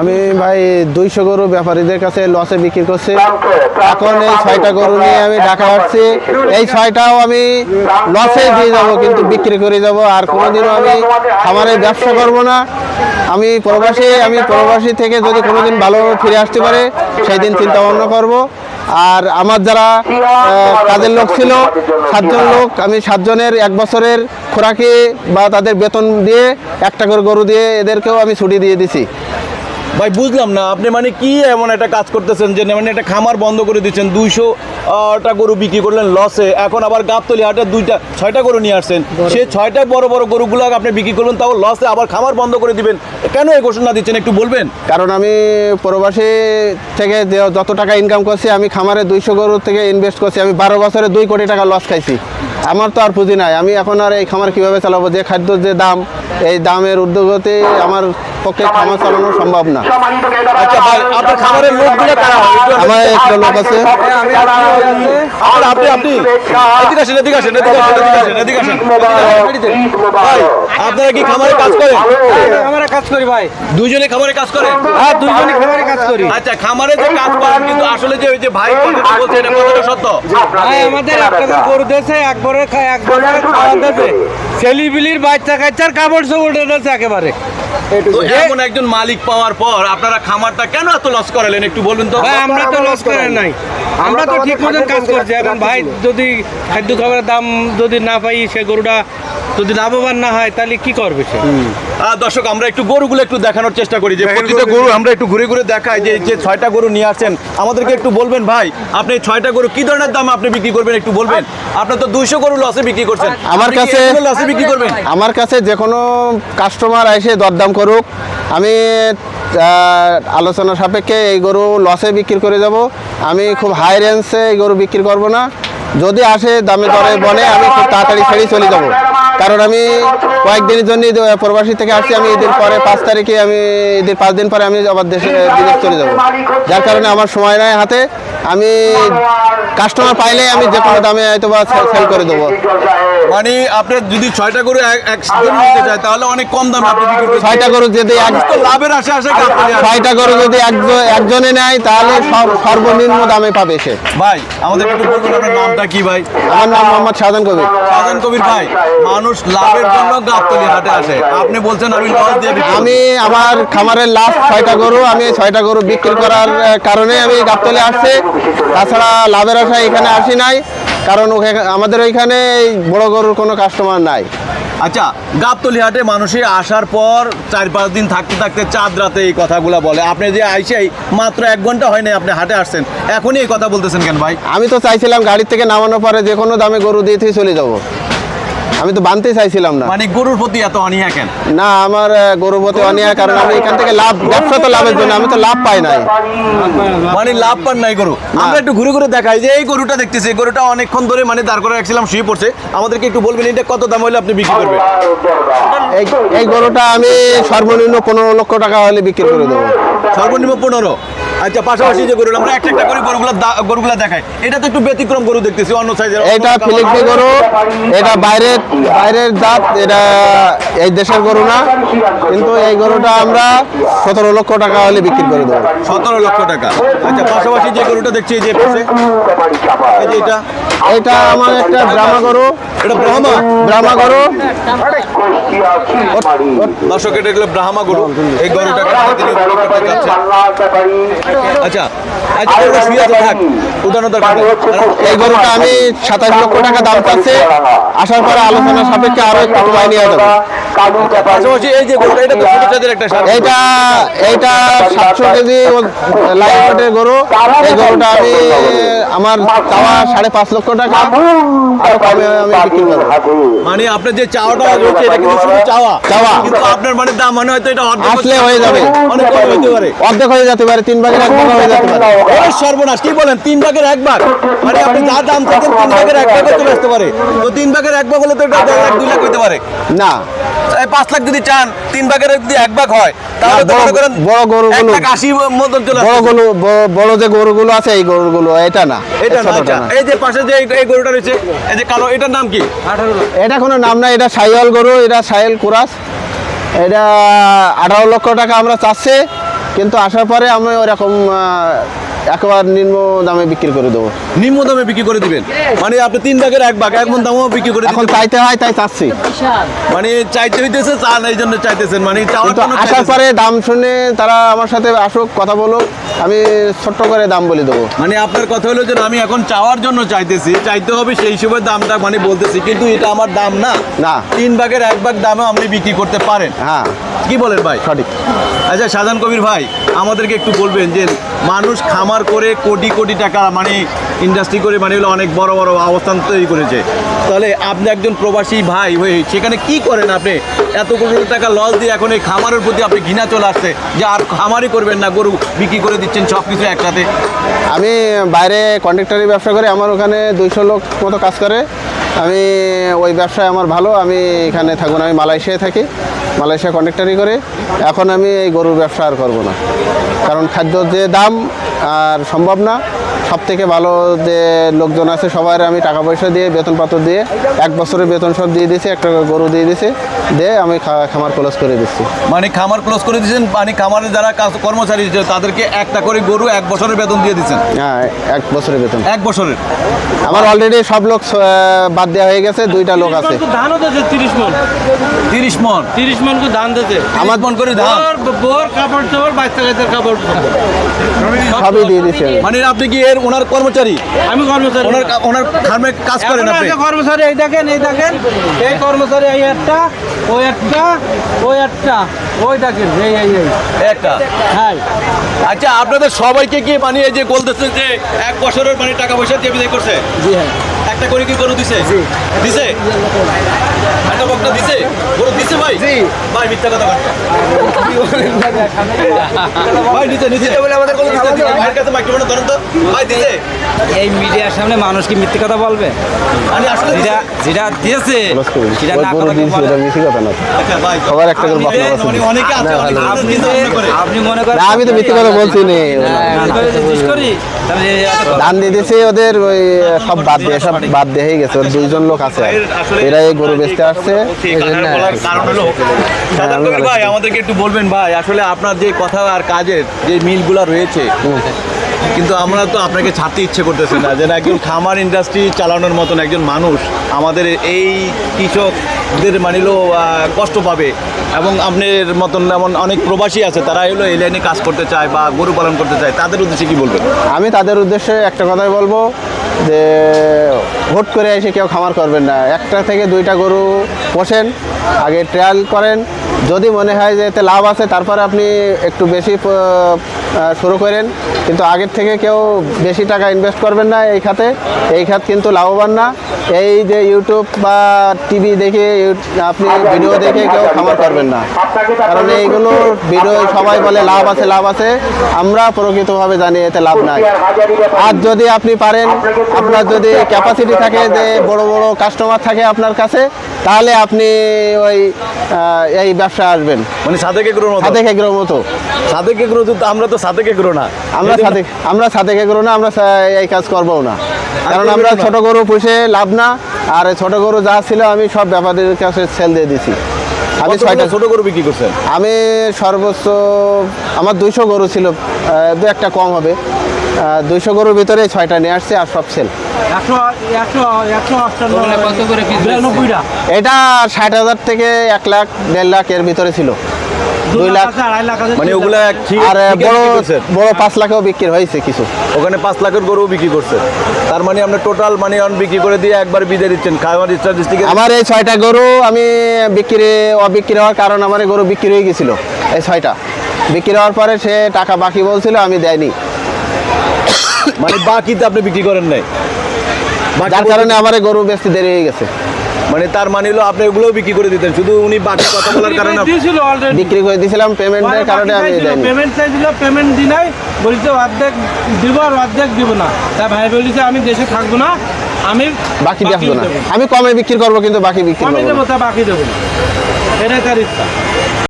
আমি ভাই দুইশো গরু ব্যাপারীদের কাছে লসে বিক্রি করছি। এখন এই ছয়টা গরু নিয়ে আমি ঢাকা আসছি। এই ছয়টাও আমি লসে দিয়ে যাব, কিন্তু বিক্রি করে যাব। আর কোনোদিনও আমি খামারে ব্যবসা করব না। আমি প্রবাসী আমি প্রবাসী থেকে যদি কোনোদিন ভালো ফিরে আসতে পারে সেই দিন চিন্তা ভাবনা করব। আর আমার যারা কাজের লোক ছিল, সাতজন লোক, আমি সাতজনের এক বছরের খোরাকি বা তাদের বেতন দিয়ে একটা করে গরু দিয়ে এদেরকেও আমি ছুটি দিয়ে দিছি। ভাই বুঝলাম না আপনি মানে কি এমন একটা কাজ করতেছেন যে মানে একটা খামার বন্ধ করে দিচ্ছেন দুইশো টা গরু বিক্রি করলেন লসে এখন আবার গাবতলি হাটে দুইটা ছয়টা গরু নিয়ে আসছেন। সেই ছয়টা বড় বড় গরুগুলো আপনি বিক্রি করলেন তাও লসে আবার খামার বন্ধ করে দিবেন। কেন এই ঘোষণা দিচ্ছেন একটু বলবেন? কারণ আমি প্রবাসী থেকে যত টাকা ইনকাম করছি আমি খামারে দুইশো গরু থেকে ইনভেস্ট করছি আমি বারো বছরে দুই কোটি টাকা লস খাইছি। আমার তো আর পুঁজি নাই। আমি এখন আর এই খামার কীভাবে চালাবো? যে খাদ্যর যে দাম এই দামের উদ্যোগতে আমার পক্ষে খামার চালানো সম্ভব না। আচ্ছা ভাই আপনার খামারের লোকগুলো কারা একটু আমার একটা লোক আছে। আপনার আপনি আপনি। এদিকে আসেন এদিকে আসেন এদিকে আসেন এদিকে আসেন ভাই আপনারা কি খামারে কাজ করেন? আমরা কাজ করি ভাই। দুইজনে খামারে কাজ করেন হ্যাঁ দুইজনই খাবারে কাজ করি। আচ্ছা খামারে যে কাজ করেন কিন্তু আসলে যে ওই যে ভাই কথাটা বলছে এটা কতটা সত্য? ভাই আমাদের একটা করে গরু দেশে একবারে খায় একবারে খাওয়া দেশে। ছেলিবিলির বাচ্চা কাচ্চার কাপড় সব উঠে দিয়েছে একেবারে। এমন একজন মালিক পাওয়ার পর আপনারা খামারটা কেন এত লস করালেন একটু বলুন তো? ভাই আমরা তো লস করে নাই। আমরা তো ঠিক মতন কাজ করছি। এখন ভাই যদি খাদ্য খাবারের দাম যদি না পাই সে গরুটা যদি লাভবান না হয় তাহলে কি করবে সে? দর্শক আমরা একটু গরুগুলো একটু দেখানোর চেষ্টা করি যে প্রতিটা গরু আমরা একটু ঘুরে ঘুরে দেখাই যে যে ছয়টা গরু নিয়ে আসছেন আমাদেরকে একটু বলবেন ভাই আপনি ছয়টা গরু কি ধরনের দাম আপনি বিক্রি করবেন একটু বলবেন? আপনার তো দুইশো গরু লসে বিক্রি করছেন। আমার কাছে লসে বিক্রি করবেন? আমার কাছে যে কোনো কাস্টমার এসে দরদাম করুক আমি আলোচনা সাপেক্ষে এই গরু লসে বিক্রি করে যাব। আমি খুব হাই রেঞ্জে এই গরু বিক্রি করব না। যদি আসে দামে দরে বনে আমি খুব তাড়াতাড়ি ছেড়ে চলে যাব। কারণ আমি কয়েকদিনের জন্য প্রবাসী থেকে আসছি, আমি ঈদের পরে পাঁচ তারিখে আমি, ঈদের পাঁচ দিন পরে আমি আবার দেশে বিদেশ চলে যাব। যার কারণে আমার সময় নাই হাতে। আমি কাস্টমার পাইলে আমি যে কোনো দামে হয়তো বা সেল করে দেবো। মানে আপনার যদি ছয়টা গরু নিতে চায় তাহলে অনেক কম দামে আপনি ছয়টা গরু যদি এক লাভের আশা হাটে। ছয়টা গরু যদি একজ- একজনে নেয় তাহলে সব- সর্বনিম্ন দামে পাবে সে। ভাই আমাদের একটু বলবেন আপনার নামটা কি ভাই? আমার নাম মোহাম্মদ শাহজান কবির। শাহজান কবির ভাই মানুষ লাভের জন্য গাবতলী হাটে আসে। আপনি বলছেন আমি লস দিয়ে আমি আমার খামারের লাস্ট ছয়টা গরু আমি ছয়টা গরু বিক্রি করার কারণে আমি গাবতলে আসছি। তাছাড়া লাভের আশায় এখানে আসি নাই কারণ আমাদের ওইখানে বড় গরুর কোনো কাস্টমার নাই। আচ্ছা গাবতলি হাটে মানুষে আসার পর চার পাঁচ দিন থাকতে থাকতে চাঁদ রাতে এই কথাগুলো বলে। আপনি যে আইসাই মাত্র এক ঘণ্টা হয় নাই আপনি হাটে আসছেন এখনই এই কথা বলতেছেন কেন ভাই? আমি তো চাইছিলাম গাড়ির থেকে নামানোর পরে যে কোনো দামে গরু দিয়ে থেকে চলে যাব। আমি তো বানতে চাইছিলাম না। মানে গরুর প্রতি এত অনীহা কেন? না আমার আহ, গরুপতি অনিয়া কারণ আমি এখান থেকে লাভ ব্যবসা তো লাভের জন্য আমি তো লাভ পাই নাই। মানে লাভ পান নাই গরু। আমরা একটু ঘুরে ঘুরে দেখাই যে এই গরুটা দেখতেছি এই গরুটা অনেকক্ষণ ধরে মানে দাঁড় করে রাখছিলাম শুয়ে পড়ছে। আমাদেরকে একটু বলবেন এটা কত দাম হলে আপনি বিক্রি করবেন? এই এই গরুটা আমি সর্বনিম্ন পনেরো লক্ষ টাকা হলে বিক্রি করে দেবো। সর্বনিম্ন পনেরো? আচ্ছা পাশাপাশি যে গরু আমরা একটা একটা করে গরুগুলো গরুগুলো দেখাই। এটা তো একটু ব্যতিক্রম গরু দেখতেছি অন্য সাইজের এটা ফিলিপি গরু এটা বাইরের বাইরের জাত এটা এই দেশের গরু না। কিন্তু এই গরুটা আমরা সতেরো লক্ষ টাকা হলে বিক্রি করে দেবো। সতেরো লক্ষ টাকা। আচ্ছা পাশাপাশি যে গরুটা দেখছি এই যে পাশে এই যে এটা। এটা আমার একটা ব্রাহ্মা গরু। এটা ব্রাহ্মা? ব্রাহ্মা গরু। দর্শক এটা হলো ব্রাহ্মা গরু। এই গরুটা আচ্ছা আচ্ছা গরুটা শুয়ে আছে থাক উদাহরণ দরকার এই গরুটা আমি সাতাশ লক্ষ টাকা দাম চাচ্ছে আসার পরে আলোচনা সাপেক্ষে আরও একটু কমায় নিয়ে যাবে। এই যে গরুটা এটা তো ছোট একটা সার এইটা এইটা কেজি লাইটের গরু। এই গরুটা আমি আমার চাওয়া সাড়ে পাঁচ লক্ষ টাকা। মানে আপনার যে চাওয়াটা রয়েছে এটা কিন্তু শুধু চাওয়া। চাওয়া। কিন্তু আপনার মানে দাম মানে হয়তো এটা অর্ধেক আসলে হয়ে যাবে। অনেক হতে পারে। অর্ধেক হয়ে যেতে পারে তিন ভাগের এক ভাগ হয়ে যেতে পারে। সর্বনাশ। কি বলেন? তিন ভাগের এক ভাগ। মানে আপনি যা দাম থাকেন তিন ভাগের এক ভাগ চলে আসতে পারে। তো তিন ভাগের এক ভাগ হলে তো এটা দেড় লাখ দুই লাখ হইতে পারে। না। পাঁচ লাখ যদি চান তিন ভাগের যদি এক ভাগ হয় তাহলে তো মনে করেন বড় গরুগুলো- আশি মতন চলে বড় গরু বড় যে গরুগুলো আছে এই গরুগুলো এটা না। এটা না ছোটটা। না। এই যে পাশে যে এই- এই গরুটা রয়েছে এই যে কালো এটার নাম কি? এটা কোনো নাম নাই এটা সাইয়াল গরু এটা কুরাস। এটা আঠারো লক্ষ টাকা আমরা চাচ্ছি কিন্তু আসার পরে আমি ওরকম আহ, একেবারে নিম্ন দামে বিক্রি করে দেবো। নিম্ন দামে বিক্রি করে দিবেন? মানে আপনি তিন ভাগের এক ভাগ এক মন দামও বিক্রি করে এখন চাইতে হয় তাই চাচ্ছি। মানে চাইতে হইতেছে চান এই জন্য চাইতেছেন। মানে আসার পরে দাম শুনে তারা আমার সাথে আসুক কথা বলুক আমি ছোট্ট করে দাম বলে দেবো। মানে আপনার কথা হলো যে আমি এখন চাওয়ার জন্য চাইতেছি চাইতে হবে সেই হিসেবে দামটা মানে বলতেছি কিন্তু এটা আমার দাম না। না। তিন ভাগের এক ভাগ দামে আপনি বিক্রি করতে পারেন। হ্যাঁ। কি বলেন ভাই? সঠিক। আচ্ছা শাহজাহান কবির ভাই আমাদেরকে একটু বলবেন যে মানুষ খামার করে কোটি কোটি টাকা মানে ইন্ডাস্ট্রি করে মানে অনেক বড় বড় অবস্থান তৈরি করেছে। তাহলে আপনি একজন প্রবাসী ভাই হয়ে সেখানে কি করেন আপনি? এত কোটি টাকা লস দিয়ে এখন এই খামারের প্রতি আপনি ঘৃণা চলে আসছে যে আর খামারই করবেন না, গরু বিক্রি করে দিচ্ছেন সব কিছু একসাথে। আমি বাইরে কন্ট্রাক্টারি ব্যবসা করে, আমার ওখানে দুইশো লোক মতো কাজ করে। আমি ওই ব্যবসায় আমার ভালো, আমি এখানে থাকব না, আমি মালয়েশিয়ায় থাকি, মালয়েশিয়া কন্ট্রাক্টারি করে। এখন আমি এই গরুর ব্যবসা আর করব না। কারণ খাদ্য যে দাম আর সম্ভব না। সব থেকে ভালো যে লোকজন আছে সবার আমি টাকা পয়সা দিয়ে বেতন পাত্র দিয়ে এক বছরের বেতন সব দিয়ে দিয়েছি একটা গরু দিয়ে দিয়েছি দিয়ে আমি খা- খামার ক্লোজ করে দিচ্ছি। মানে খামার ক্লোজ করে দিয়েছেন মানে খামারের যারা কাজ কর্মচারী আছে, তাদেরকে একটা করে গরু এক বছরের বেতন দিয়ে দিচ্ছেন? হ্যাঁ এক বছরের বেতন। এক বছরের? আমার অলরেডি সব লোক বাদ দেওয়া হয়ে গেছে দুইটা লোক আছে। ধানও দিয়েছে তিরিশ মন। তিরিশ মন? তিরিশ মন ধান দিয়েছে। আমার মন করে ধান? বোর কাপড় চোপড় বাচ্চা কাপড়। সবই দিয়ে দিচ্ছি মানে আপনি কি এর ওনার কর্মচারী? আমি কর্মচারী। ওনার ওনার ফার্মে কাজ করেন আপনি? কর্মচারী এই দেখেন এই দেখেন। এই কর্মচারী এই একটা ওই একটা ওই একটা ওই দেখেন এই এই এই। একটা? হ্যাঁ। আচ্ছা আপনাদের সবাইকে কি মানে এই যে বলতেছেন যে এক বছরের মানে টাকা পয়সা দিয়ে বিদায় করছে? জি হ্যাঁ। একটা করে কি গরু দিছে? দিছে? একটা বকটা দিছে? গরু দিছে ভাই? ভাই মিথ্যা কথা বলছে ভাই দিছে দিছে বলে আমাদের কোনো ভাইয়ের কাছে মাইক্রোফোন ধরেন তো। ভাই দিছে? এই মিডিয়ার সামনে মানুষ কি মিথ্যে কথা বলবে? মানে আসলে যেটা যেটা দিয়েছে। সেটা না বলে। এটা মিশি কথা না। আচ্ছা সবার একটা করে আছে। অনেকে আছে অনেক মানুষ আপনি মনে আপনি মনে করেন আমি তো মিথ্যে কথা বলছি নি। আমি জিজ্ঞেস করি। ধান দিয়ে দিয়েছি ওদের ওই সব বাদ দিয়ে সব বাদ দিয়ে হয়ে গেছে দুইজন লোক আছে। এরা এই গরু বেচতে আসছে কবির ভাই আমাদেরকে একটু বলবেন ভাই আসলে আপনার যে কথা আর কাজের যে মিলগুলো রয়েছে কিন্তু আমরা তো আপনাকে ছাড়তে ইচ্ছে করতেছি না যেন একজন খামার ইন্ডাস্ট্রি চালানোর মতন একজন মানুষ আমাদের এই কৃষকদের মানিলো কষ্ট পাবে। এবং আপনার মতন এমন অনেক প্রবাসী আছে তারা হলো এই লাইনে কাজ করতে চায় বা গরু পালন করতে চায় তাদের উদ্দেশ্যে কি বলবেন? আমি তাদের উদ্দেশ্যে একটা কথাই বলব যে ভোট করে এসে কেউ খামার করবেন না। একটা থেকে দুইটা গরু পোষেন, আগে ট্রায়াল করেন। যদি মনে হয় যে এতে লাভ আছে, তারপরে আপনি একটু বেশি শুরু করেন। কিন্তু আগের থেকে কেউ বেশি টাকা ইনভেস্ট করবেন না এই খাতে। এই খাত কিন্তু লাভবান না। এই যে ইউটিউব বা টিভি দেখে আপনি ভিডিও দেখে কেউ খামার করবেন না। কারণ এইগুলো ভিডিও সবাই বলে লাভ আছে লাভ আছে। আমরা প্রকৃতভাবে জানি এতে লাভ নাই। আর যদি আপনি পারেন আপনার যদি ক্যাপাসিটি থাকে যে বড় বড় কাস্টমার থাকে আপনার কাছে তাহলে আপনি ওই এই ব্যবসা আসবেন। মানে সাদেক মতো? সাদেক এগ্রোর মতো। সাদেক তো আমরা তো সাদেক এগুলো না? আমরা সাদেক আমরা সাদেক এগ্রো না আমরা এই কাজ করব না। কারণ আমরা? ছোট গরু পুষে লাভ না আর ছোট গরু যা ছিল আমি সব ব্যাপারীর কাছে সেল দিয়ে দিছি। আমি ছয়টা ছোট গরু বিক্রি করছেন? আমি সর্বোচ্চ আমার দুইশো গরু ছিল দু একটা কম হবে। দুইশো গরুর ভিতরে ছয়টা নিয়ে আসছে আর সব সেল করে এটা ষাট হাজার থেকে এক লাখ দেড় লাখ এর ভিতরে ছিল। দুই লাখ আড়াই লাখ মানে ওগুলা আর বড় বড় পাঁচ লাখেও বিক্রি হয়েছে কিছু। ওখানে পাঁচ লাখের গরু বিক্রি করছে। তার মানে আমরা টোটাল মানে অন বিক্রি করে দিয়ে একবার বিদে দিচ্ছেন। খাবার স্ট্যাটিস্টিকে আমার এই ছয়টা গরু আমি বিক্রি অবিক্রি হওয়ার কারণ আমার গরু বিক্রি হয়ে গেছিল এই ছয়টা। বিক্রি হওয়ার পরে সে টাকা বাকি বলছিল আমি দেয়নি। মানে বাকিতে আপনি বিক্রি করেন নাই? বাকি যার কারণে আমার গরু বেশি দেরি হয়ে গেছে। মানে তার মানে হলো আপনি ওগুলোও বিক্রি করে দিতেন। শুধু উনি বাকি কথা বলার কারণে। বিক্রি করে দিয়েছিলাম পেমেন্টের কারণে আমি দেয়নি। পেমেন্ট চাইছিল পেমেন্ট দি নাই বলতে অর্ধেক দিব আর অর্ধেক দিব না। তাই ভাই বলিছে আমি দেশে থাকব না আমি বাকি দেখব না। আমি কমে বিক্রি করব কিন্তু বাকি বিক্রি করব দেবো বাকি দেবো না। এটাই তার ইচ্ছা।